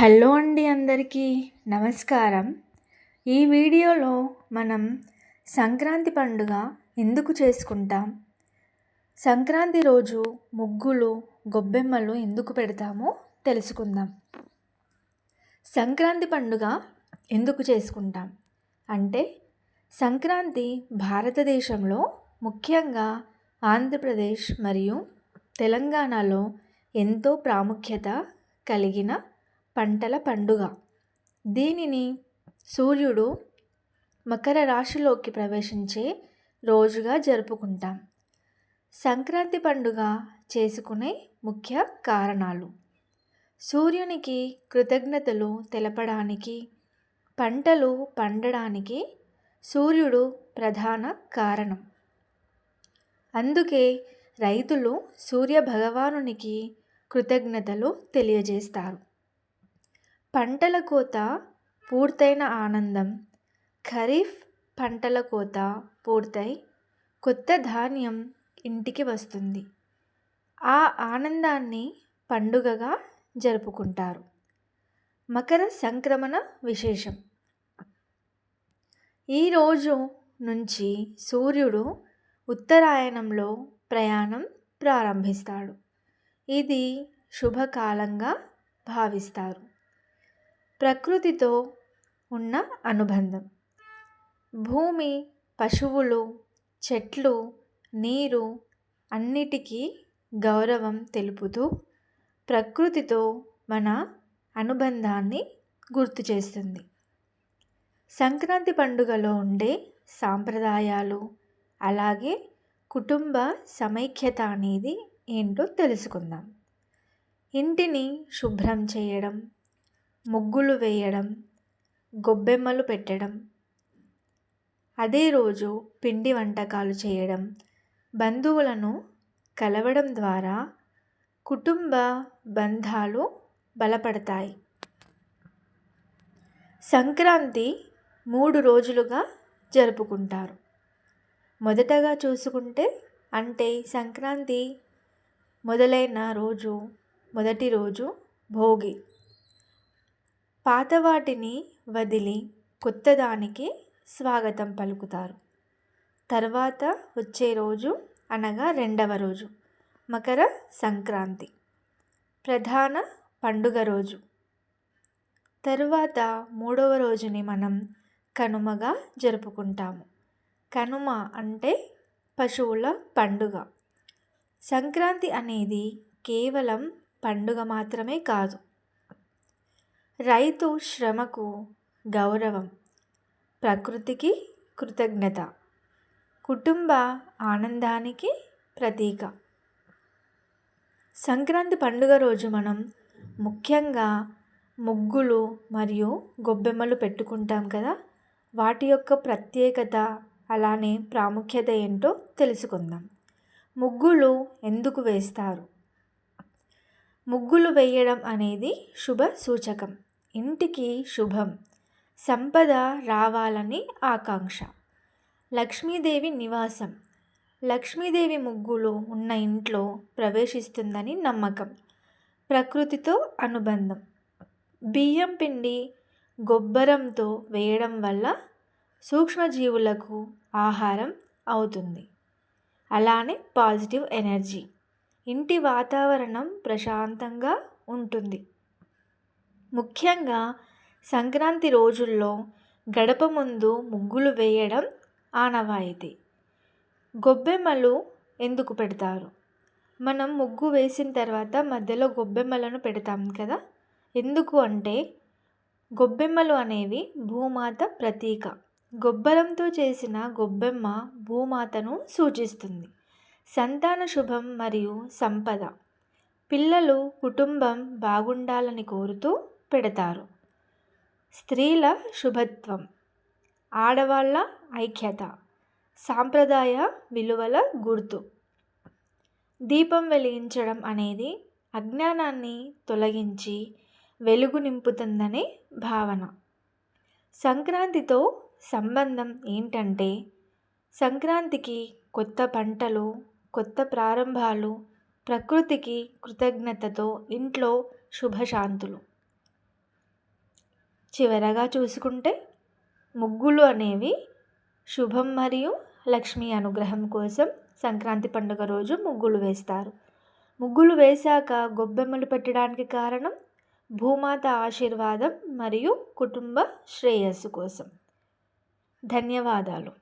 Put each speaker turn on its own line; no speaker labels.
Hello అండి అందరికీ నమస్కారం. ఈ వీడియోలో మనం సంక్రాంతి పండుగ ఎందుకు చేసుకుంటాం? సంక్రాంతి రోజు ముగ్గులు గొబ్బెమ్మలు ఎందుకు పెడతామో తెలుసుకుందాం. సంక్రాంతి పండుగ ఎందుకు చేసుకుంటాం? అంటే సంక్రాంతి భారతదేశంలో ముఖ్యంగా ఆంధ్రప్రదేశ్ మరియు తెలంగాణలో ఎంతో ప్రాముఖ్యత కలిగిన పంటల పండుగ. దీనిని సూర్యుడు మకర రాశిలోకి ప్రవేశించే రోజుగా జరుపుకుంటాం. సంక్రాంతి పండుగ చేసుకునే ముఖ్య కారణాలు. సూర్యునికి కృతజ్ఞతలు తెలపడానికి పంటలు పండడానికి సూర్యుడు ప్రధాన కారణం. అందుకే రైతులు సూర్య భగవానునికి కృతజ్ఞతలు తెలియజేస్తారు. పంటల కోత పూర్తయిన ఆనందం. ఖరీఫ్ పంటల కోత పూర్తయి కొత్త ధాన్యం ఇంటికి వస్తుంది. ఆ ఆనందాన్ని పండుగగా జరుపుకుంటారు. మకర సంక్రమణ విశేషం. ఈరోజు నుంచి సూర్యుడు ఉత్తరాయణంలో ప్రయాణం ప్రారంభిస్తాడు. ఇది శుభకాలంగా భావిస్తారు. ప్రకృతితో ఉన్న అనుబంధం. భూమి పశువులు చెట్లు నీరు అన్నిటికీ గౌరవం తెలుపుతూ ప్రకృతితో మన అనుబంధాన్ని గుర్తు చేస్తుంది. సంక్రాంతి పండుగలో ఉండే సాంప్రదాయాలు అలాగే కుటుంబ సమైక్యత అనేది ఏంటో తెలుసుకుందాం. ఇంటిని శుభ్రం చేయడం ముగ్గులు వేయడం గొబ్బెమ్మలు పెట్టడం. అదే రోజు పిండి వంటకాలు చేయడం. బంధువులను కలవడం ద్వారా కుటుంబ బంధాలు బలపడతాయి. సంక్రాంతి మూడు రోజులుగా జరుపుకుంటారు. మొదటగా చూసుకుంటే అంటే సంక్రాంతి మొదలైన రోజు మొదటి రోజు భోగి. పాత వాటిని వదిలి కొత్తదానికి స్వాగతం పలుకుతారు. తర్వాత వచ్చే రోజు అనగా రెండవ రోజు మకర సంక్రాంతి ప్రధాన పండుగ రోజు. తరువాత మూడవ రోజుని మనం కనుమగా జరుపుకుంటాము. కనుమ అంటే పశువుల పండుగ. సంక్రాంతి అనేది కేవలం పండుగ మాత్రమే కాదు రైతు శ్రమకు గౌరవం ప్రకృతికి కృతజ్ఞత కుటుంబ ఆనందానికి ప్రతీక. సంక్రాంతి పండుగ రోజు మనం ముఖ్యంగా ముగ్గులు మరియు గొబ్బెమ్మలు పెట్టుకుంటాం కదా వాటి యొక్క ప్రత్యేకత అలానే ప్రాముఖ్యత ఏంటో తెలుసుకుందాం. ముగ్గులు ఎందుకు వేస్తారు? ముగ్గులు వేయడం అనేది శుభ సూచకం. ఇంటికి శుభం. సంపద రావాలని ఆకాంక్ష. లక్ష్మీదేవి నివాసం. లక్ష్మీదేవి ముగ్గులు ఉన్న ఇంట్లో ప్రవేశిస్తుందని నమ్మకం. ప్రకృతితో అనుబంధం. బియ్యం పిండి గొబ్బరంతో వేయడం వల్ల సూక్ష్మజీవులకు ఆహారం అవుతుంది. అలానే పాజిటివ్ ఎనర్జీ. ఇంటి వాతావరణం ప్రశాంతంగా ఉంటుంది. ముఖ్యంగా సంక్రాంతి రోజుల్లో గడప ముందు ముగ్గులు వేయడం ఆనవాయితీ. గొబ్బెమ్మలు ఎందుకు పెడతారు? మనం ముగ్గు వేసిన తర్వాత మధ్యలో గొబ్బెమ్మలను పెడతాం కదా? ఎందుకు అంటే గొబ్బెమ్మలు అనేవి భూమాత ప్రతీక. గొబ్బరంతో చేసిన గొబ్బెమ్మ భూమాతను సూచిస్తుంది. సంతాన శుభం మరియు సంపద. పిల్లలు కుటుంబం బాగుండాలని కోరుతూ పెడతారు. స్త్రీల శుభత్వం ఆడవాళ్ళ ఐక్యత సాంప్రదాయ విలువల గుర్తు. దీపం వెలిగించడం అనేది అజ్ఞానాన్ని తొలగించి వెలుగు నింపుతుందనే భావన. సంక్రాంతితో సంబంధం ఏంటంటే సంక్రాంతికి కొత్త పంటలు కొత్త ప్రారంభాలు ప్రకృతికి కృతజ్ఞతతో ఇంట్లో శుభశాంతులు. చివరగా చూసుకుంటే ముగ్గులు అనేవి శుభం మరియు లక్ష్మీ అనుగ్రహం కోసం సంక్రాంతి పండుగ రోజు ముగ్గులు వేస్తారు. ముగ్గులు వేశాక గొబ్బెమ్మలు పెట్టడానికి కారణం భూమాత ఆశీర్వాదం మరియు కుటుంబ శ్రేయస్సు కోసం. ధన్యవాదాలు.